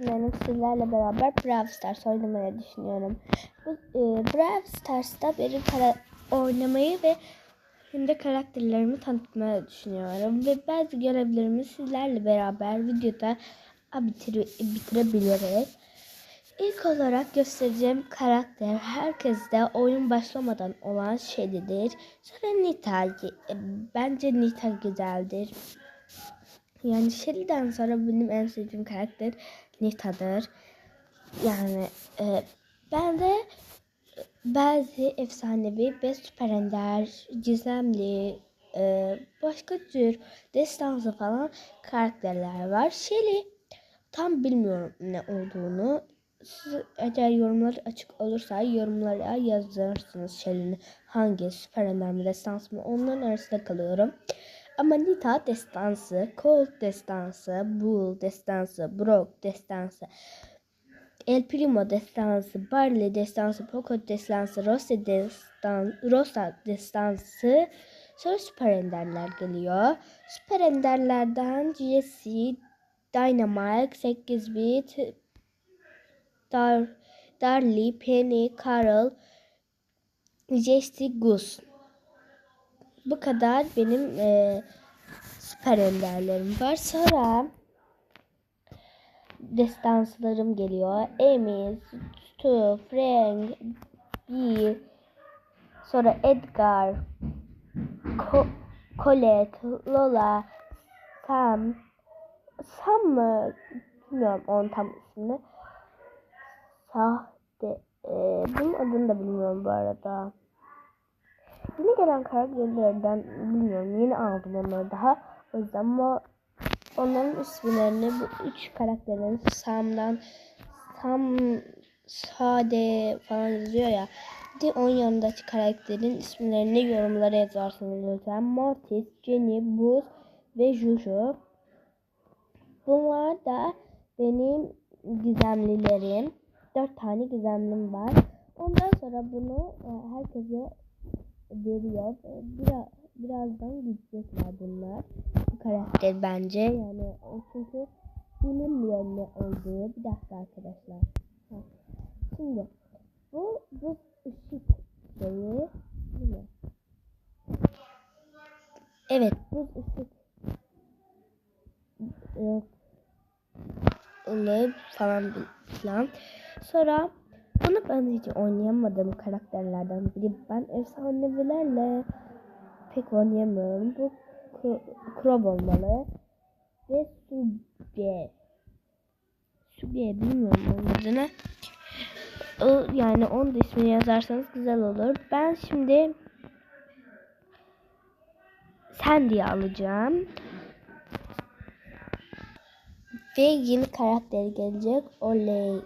Benim sizlerle beraber Brawl Stars oynamayı düşünüyorum. Bu, e, Brawl Stars'ta benim kara oynamayı ve hem de karakterlerimi tanıtmayı düşünüyorum. Ve bazı görevlerimi sizlerle beraber videoda bitir bitirebiliriz. İlk olarak göstereceğim karakter herkeste oyun başlamadan olan şeydir. Sonra Nita. e, Bence Nita güzeldir. Yani Shelly'den sonra benim en sevdiğim karakter Nita'dır. Yani e, ben de bazı efsanevi ve süper gizemli, e, başka tür destansı falan karakterler var. Shelly tam bilmiyorum ne olduğunu. Siz eğer yorumlar açık olursa yorumlara yazırsınız Shelly'nin hangi süper ender mi destans mı onların arasında kalıyorum. Ama Nita destansı, Colt destansı, Bull destansı, Brock destansı, El Primo destansı, Barley destansı, Poco destansı, Rosa destan, Rosa destansı. Sonra süper enderler geliyor. Süper enderlerden Jesse, Dynamite, 8 bit, Dar, Darly, Penny, Carol, Jesse, Goose. Bu kadar benim e, süper enderlerim var. Sonra destanslarım geliyor. Amy, Stu, Frank, Bee, sonra Edgar, Co Colette, Lola, Sam, Sam mı? Bilmiyorum onun tam ismini. Sahte. E, bunun adını da bilmiyorum bu arada. Yeni gelen karakterlerden bilmiyorum. Yeni aldım onları daha. O yüzden ama onların isimlerini bu üç karakterin Sam'dan Sam Sade falan yazıyor ya. Bir de onun yanındaki karakterin isimlerini yorumlara yazarsınız lütfen. Mortis, Jenny, Buz ve Juju. Bunlar da benim gizemlilerim. Dört tane gizemlim var. Ondan sonra bunu e, herkese veriyor. Biraz, birazdan gidecekler bunlar. Bu karakter bence. Yani o çünkü bilinmiyor ne olduğu. Bir dakika arkadaşlar. Ha. Şimdi bu bu ışık şeyi mi? Evet bu ışık e, ılığı falan filan. Sonra bunu ben hiç oynayamadığım karakterlerden biri. Ben efsanevilerle pek oynayamıyorum. Bu Krob olmalı. Ve Suge. Suge bilmiyorum onun adını. Yani onun da ismini yazarsanız güzel olur. Ben şimdi Sandy'yi alacağım. Ve yeni karakter gelecek. Oley.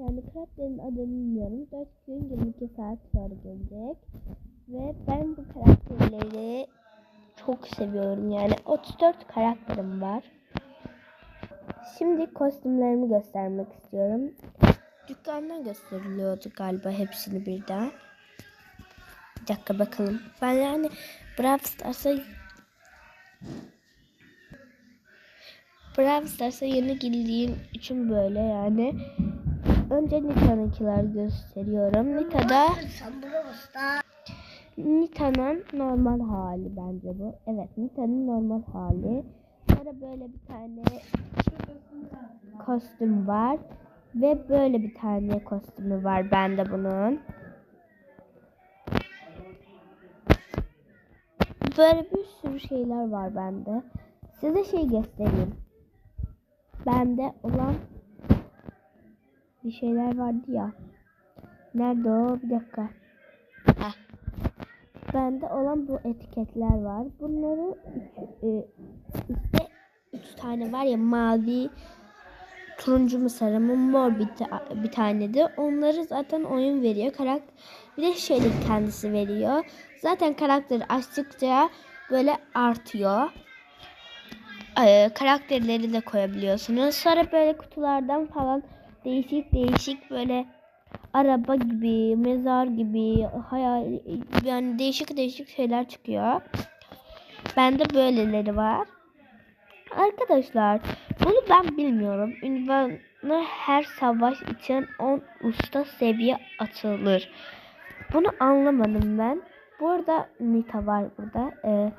Yani karakterin adını bilmiyorum. 4 gün 22 saat sonra gelecek. Ve ben bu karakterleri çok seviyorum. Yani 34 karakterim var. Şimdi kostümlerimi göstermek istiyorum. Dükkandan gösteriliyordu galiba hepsini birden. Bir dakika bakalım. Ben yani Brawl Stars'a Brawl Stars'a yeni girdiğim için böyle yani. Önce Nita'nınkiler gösteriyorum. Nita'da Nita'nın normal hali bence bu. Evet Nita'nın normal hali. Sonra böyle bir tane kostüm var. Ve böyle bir tane kostümü var bende bunun. Böyle bir sürü şeyler var bende. Size şey göstereyim. Bende olan bir şeyler vardı ya. Nerede o? Bir dakika. Heh. Bende olan bu etiketler var. Bunları üç, e, işte üç tane var ya mavi, turuncu mu sarı mı mor bir, ta bir tane de. Onları zaten oyun veriyor. Karakter bir de şeylik kendisi veriyor. Zaten karakteri açtıkça böyle artıyor. Ee, karakterleri de koyabiliyorsunuz. Sonra böyle kutulardan falan değişik değişik böyle araba gibi, mezar gibi, hayal yani değişik değişik şeyler çıkıyor. Bende böyleleri var. Arkadaşlar bunu ben bilmiyorum. Ünvanı her savaş için 10 usta seviye atılır. Bunu anlamadım ben. Bu arada Nita var burada. Ee,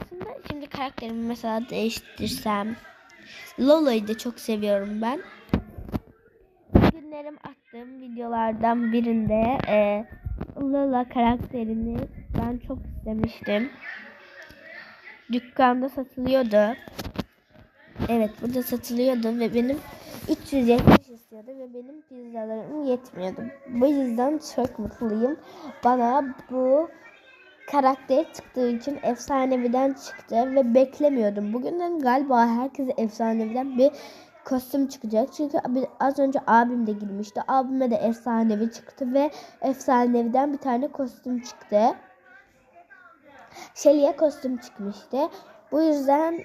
aslında şimdi karakterimi mesela değiştirsem Lola'yı da çok seviyorum ben. Günlerim attığım videolardan birinde e, Lola karakterini ben çok istemiştim. Dükkanda satılıyordu. Evet burada satılıyordu ve benim 370 istiyordu ve benim pizzalarım yetmiyordu. Bu yüzden çok mutluyum. Bana bu karakter çıktığı için efsaneviden çıktı ve beklemiyordum. Bugünden galiba herkese efsaneviden bir kostüm çıkacak. Çünkü az önce abim de girmişti. Abime de efsanevi çıktı ve efsaneviden bir tane kostüm çıktı. Shelly'e kostüm çıkmıştı. Bu yüzden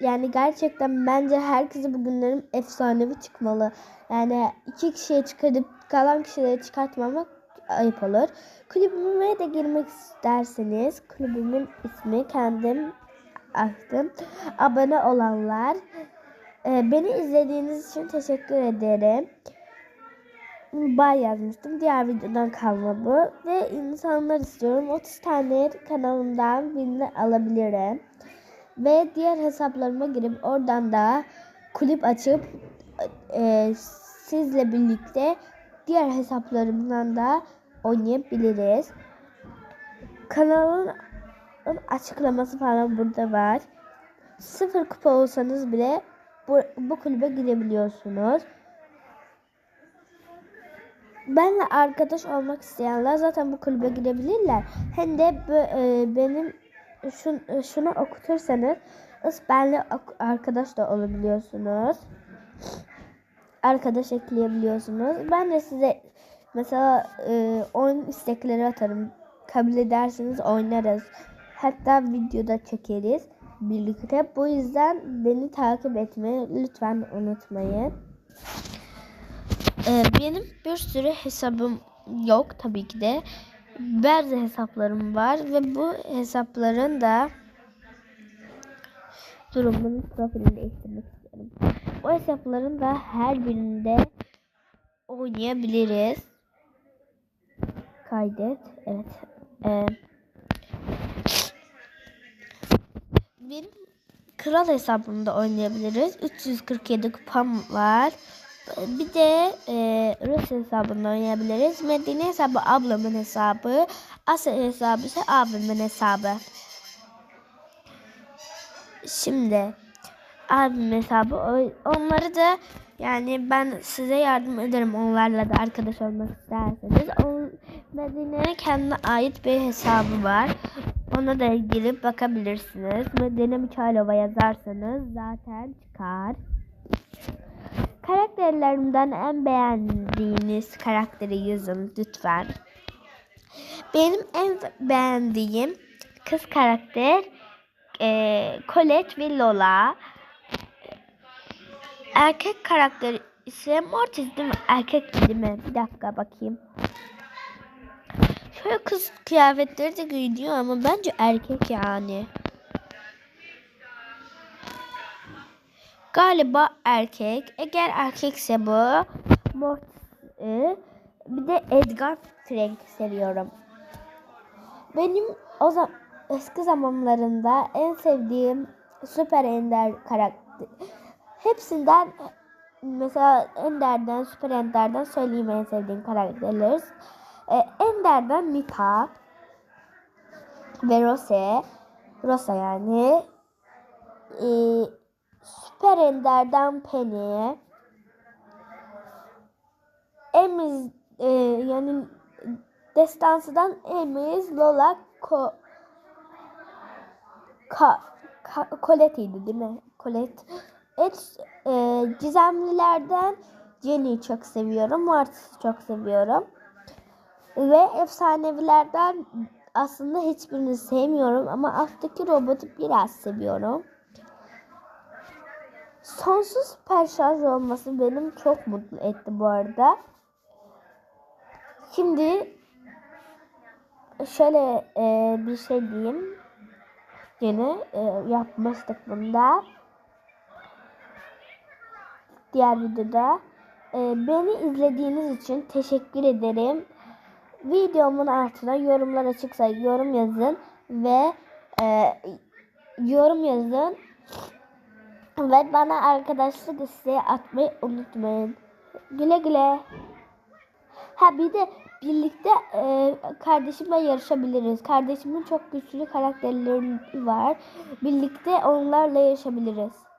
yani gerçekten bence herkese bugünlerin efsanevi çıkmalı. Yani iki kişiye çıkarıp kalan kişilere çıkartmamak ayıp olur. Kulübüme de girmek isterseniz kulübümün ismi kendim açtım. Abone olanlar beni izlediğiniz için teşekkür ederim. Bay yazmıştım. Diğer videodan kalma bu. Ve insanlar istiyorum. 30 tane kanalımdan birini alabilirim. Ve diğer hesaplarıma girip oradan da kulüp açıp e, sizle birlikte diğer hesaplarımdan da oynayabiliriz. Kanalın açıklaması falan burada var. Sıfır kupa olsanız bile bu, bu kulübe girebiliyorsunuz. Benle arkadaş olmak isteyenler zaten bu kulübe girebilirler. Hem de bu, e, benim şun, şunu okutursanız benle arkadaş da olabiliyorsunuz. Arkadaş ekleyebiliyorsunuz. Ben de size mesela e, oyun istekleri atarım. Kabul ederseniz oynarız. Hatta videoda çekeriz birlikte. Bu yüzden beni takip etmeyi lütfen unutmayın. Ee, benim bir sürü hesabım yok tabii ki de. Bazı hesaplarım var ve bu hesapların da durumunun profilini değiştirmek istiyorum. O hesapların da her birinde oynayabiliriz. Kaydet. Evet. Ee, benim kral hesabımda oynayabiliriz. 347 kupam var. Bir de e, Rus hesabında oynayabiliriz. Medine hesabı ablamın hesabı. Asya hesabı ise abimin hesabı. Şimdi abim hesabı onları da yani ben size yardım ederim onlarla da arkadaş olmak isterseniz. Medine'nin kendine ait bir hesabı var. Ona da girip bakabilirsiniz. Medine Mikalova yazarsanız zaten çıkar. Karakterlerimden en beğendiğiniz karakteri yazın lütfen. Benim en beğendiğim kız karakter e, Colette ve Lola. Erkek karakter ise Mortis değil mi? Erkek değil mi? Bir dakika bakayım. Şöyle kız kıyafetleri de giyiyor ama bence erkek yani. Galiba erkek. Eğer erkekse bu Mortis'i bir de Edgar Frank seviyorum. Benim o zaman eski zamanlarında en sevdiğim süper ender karakter. Hepsinden mesela Ender'den, Süper Ender'den söyleyeyim en sevdiğim karakterler. Ender'den Nita ve Rose. Rosa yani. E, Süper Ender'den Penny. Emiz e, yani Destansı'dan Emiz Lola Ko Ka, Ka Colette'ydi değil mi? Colette. Et, e, gizemlilerden Jenny'i çok seviyorum. Mortis'i çok seviyorum. Ve efsanevilerden aslında hiçbirini sevmiyorum ama alttaki robotu biraz seviyorum. Sonsuz süper şarj olması benim çok mutlu etti bu arada. Şimdi şöyle e, bir şey diyeyim. yeni e, yapmıştık bunda. Diğer videoda. E, beni izlediğiniz için teşekkür ederim. Videomun altına yorumlar açıksa yorum yazın ve e, yorum yazın ve bana arkadaşlık isteği atmayı unutmayın. Güle güle. Ha bir de birlikte e, kardeşimle yarışabiliriz. Kardeşimin çok güçlü karakterleri var. Birlikte onlarla yarışabiliriz.